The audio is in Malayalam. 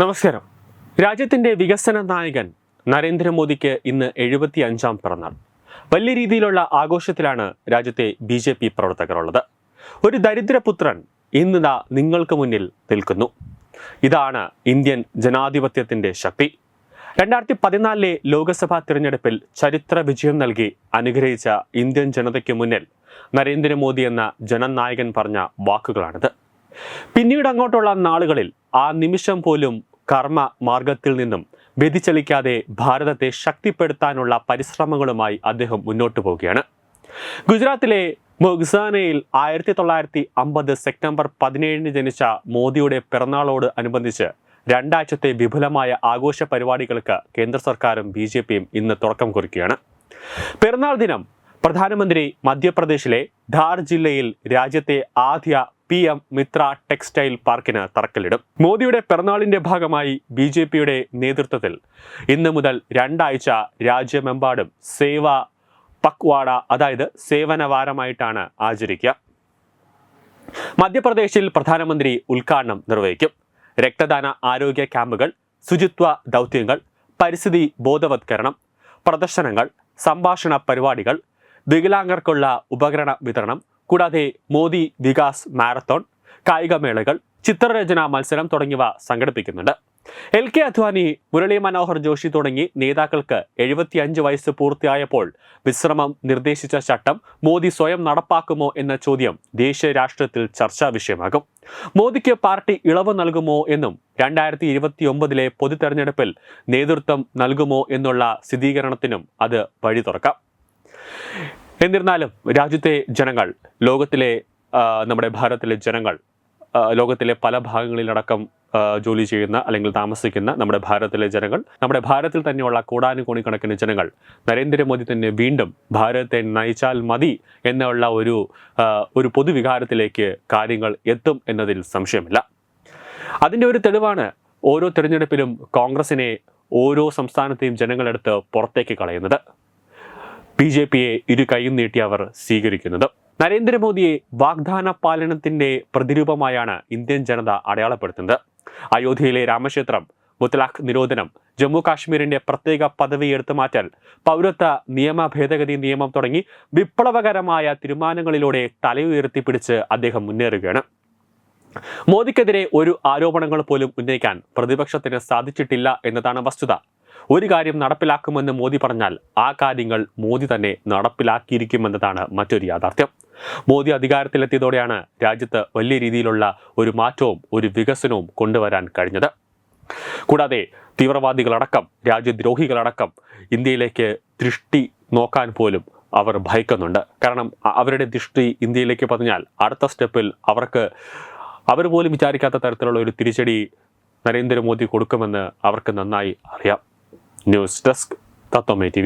നമസ്കാരം. രാജ്യത്തിന്റെ വികസന നായകൻ നരേന്ദ്രമോദിക്ക് ഇന്ന് എഴുപത്തി അഞ്ചാം പിറന്നാൾ. വലിയ രീതിയിലുള്ള ആഘോഷത്തിലാണ് രാജ്യത്തെ ബി ജെ പി പ്രവർത്തകർ ഉള്ളത് ഒരു ദരിദ്രപുത്രൻ ഇന്ന് ദാ നിങ്ങൾക്ക് മുന്നിൽ നിൽക്കുന്നു. ഇതാണ് ഇന്ത്യൻ ജനാധിപത്യത്തിന്റെ ശക്തി. രണ്ടായിരത്തി പതിനാലിലെ ലോക്സഭാ തിരഞ്ഞെടുപ്പിൽ ചരിത്ര വിജയം നൽകി അനുഗ്രഹിച്ച ഇന്ത്യൻ ജനതയ്ക്ക് മുന്നിൽ നരേന്ദ്രമോദി എന്ന ജനനായകൻ പറഞ്ഞ വാക്കുകളാണിത്. പിന്നീട് അങ്ങോട്ടുള്ള നാളുകളിൽ ആ നിമിഷം പോലും കർമ്മ മാർഗത്തിൽ നിന്നും വ്യതിചലിക്കാതെ ഭാരതത്തെ ശക്തിപ്പെടുത്താനുള്ള പരിശ്രമങ്ങളുമായി അദ്ദേഹം മുന്നോട്ട് പോവുകയാണ്. ഗുജറാത്തിലെ മൊഗ്സാനയിൽ ആയിരത്തി തൊള്ളായിരത്തി അമ്പത് സെപ്റ്റംബർ പതിനേഴിന് ജനിച്ച മോദിയുടെ പിറന്നാളോട് അനുബന്ധിച്ച് രണ്ടാഴ്ചത്തെ വിപുലമായ ആഘോഷ പരിപാടികൾക്ക് കേന്ദ്ര സർക്കാരും ബി ജെ പിയും ഇന്ന് തുടക്കം കുറിക്കുകയാണ്. പിറന്നാൾ ദിനം പ്രധാനമന്ത്രി മധ്യപ്രദേശിലെ ധാർ ജില്ലയിൽ രാജ്യത്തെ ആദ്യ പി എം മിത്ര ടെക്സ്റ്റൈൽ പാർക്കിന് തറക്കല്ലിടും. മോദിയുടെ പിറന്നാളിന്റെ ഭാഗമായി ബി ജെ പിയുടെ നേതൃത്വത്തിൽ ഇന്ന് മുതൽ രണ്ടാഴ്ച രാജ്യമെമ്പാടും സേവ പക്വാഡ അതായത് സേവന വാരമായിട്ടാണ് ആചരിക്കുക. മധ്യപ്രദേശിൽ പ്രധാനമന്ത്രി ഉദ്ഘാടനം നിർവഹിക്കും. രക്തദാന ആരോഗ്യ ക്യാമ്പുകൾ ശുചിത്വ ദൗത്യങ്ങൾ പരിസ്ഥിതി ബോധവത്കരണം പ്രദർശനങ്ങൾ സംഭാഷണ പരിപാടികൾ വികലാംഗർക്കുള്ള ഉപകരണ വിതരണം കൂടാതെ മോദി വികാസ് മാരത്തോൺ കായികമേളകൾ ചിത്രരചനാ മത്സരം തുടങ്ങിയവ സംഘടിപ്പിക്കുന്നുണ്ട്. എൽ കെ അദ്വാനി മുരളി മനോഹർ ജോഷി തുടങ്ങി നേതാക്കൾക്ക് എഴുപത്തിയഞ്ച് വയസ്സ് പൂർത്തിയായപ്പോൾ വിശ്രമം നിർദ്ദേശിച്ച ചട്ടം മോദി സ്വയം നടപ്പാക്കുമോ എന്ന ചോദ്യം ദേശീയ രാഷ്ട്രീയത്തിൽ ചർച്ചാ വിഷയമാകും. മോദിക്ക് പാർട്ടി ഇളവ് നൽകുമോ എന്നും രണ്ടായിരത്തി ഇരുപത്തി ഒമ്പതിലെ പൊതു തെരഞ്ഞെടുപ്പിൽ നേതൃത്വം നൽകുമോ എന്നുള്ള സ്ഥിരീകരണത്തിനും അത് വഴി തുറക്കാം എന്നിരുന്നാലും രാജ്യത്തെ ജനങ്ങൾ ലോകത്തിലെ നമ്മുടെ ഭാരതത്തിലെ ജനങ്ങൾ ലോകത്തിലെ പല ഭാഗങ്ങളിലടക്കം ജോലി ചെയ്യുന്ന അല്ലെങ്കിൽ താമസിക്കുന്ന നമ്മുടെ ഭാരതത്തിലെ ജനങ്ങൾ നമ്മുടെ ഭാരതത്തിൽ തന്നെയുള്ള കോടാനുകോണിക്കണക്കിന് ജനങ്ങൾ നരേന്ദ്രമോദി തന്നെ വീണ്ടും ഭാരതത്തെ നയിച്ചാൽ മതി എന്നുള്ള ഒരു ഒരു പൊതുവികാരത്തിലേക്ക് കാര്യങ്ങൾ എത്തും എന്നതിൽ സംശയമില്ല. അതിന്റെ ഒരു തെളിവാണ് ഓരോ തിരഞ്ഞെടുപ്പിലും കോൺഗ്രസിനെ ഓരോ സംസ്ഥാനത്തെയും ജനങ്ങളെടുത്ത് പുറത്തേക്ക് കളയുന്നത്. ബി ജെ പിയെ ഇരു കൈയും നീട്ടി അവർ സ്വീകരിക്കുന്നത്. നരേന്ദ്രമോദിയെ വാഗ്ദാന പാലനത്തിന്റെ പ്രതിരൂപമായാണ് ഇന്ത്യൻ ജനത അടയാളപ്പെടുത്തുന്നത്. അയോധ്യയിലെ രാമക്ഷേത്രം മുത്തലാഖ് നിരോധനം ജമ്മു കാശ്മീരിന്റെ പ്രത്യേക പദവി എടുത്തു മാറ്റൽ പൗരത്വ നിയമ ഭേദഗതി നിയമം തുടങ്ങി വിപ്ലവകരമായ തീരുമാനങ്ങളിലൂടെ തലയുയർത്തിപ്പിടിച്ച് അദ്ദേഹം മുന്നേറുകയാണ്. മോദിക്കെതിരെ ഒരു ആരോപണങ്ങൾ പോലും ഉന്നയിക്കാൻ പ്രതിപക്ഷത്തിന് സാധിച്ചിട്ടില്ല എന്നതാണ് വസ്തുത. ഒരു കാര്യം നടപ്പിലാക്കുമെന്ന് മോദി പറഞ്ഞാൽ ആ കാര്യങ്ങൾ മോദി തന്നെ നടപ്പിലാക്കിയിരിക്കുമെന്നതാണ് മറ്റൊരു യാഥാർത്ഥ്യം. മോദി അധികാരത്തിലെത്തിയതോടെയാണ് രാജ്യത്ത് വലിയ രീതിയിലുള്ള ഒരു മാറ്റവും ഒരു വികസനവും കൊണ്ടുവരാൻ കഴിഞ്ഞത്. കൂടാതെ തീവ്രവാദികളടക്കം രാജ്യദ്രോഹികളടക്കം ഇന്ത്യയിലേക്ക് ദൃഷ്ടി നോക്കാൻ പോലും അവർ ഭയക്കുന്നുണ്ട്. കാരണം അവരുടെ ദൃഷ്ടി ഇന്ത്യയിലേക്ക് പതിഞ്ഞാൽ അടുത്ത സ്റ്റെപ്പിൽ അവർക്ക് അവർ പോലും വിചാരിക്കാത്ത തരത്തിലുള്ള ഒരു തിരിച്ചടി നരേന്ദ്രമോദി കൊടുക്കുമെന്ന് അവർക്ക് നന്നായി അറിയാം. News desk തത്വമേ T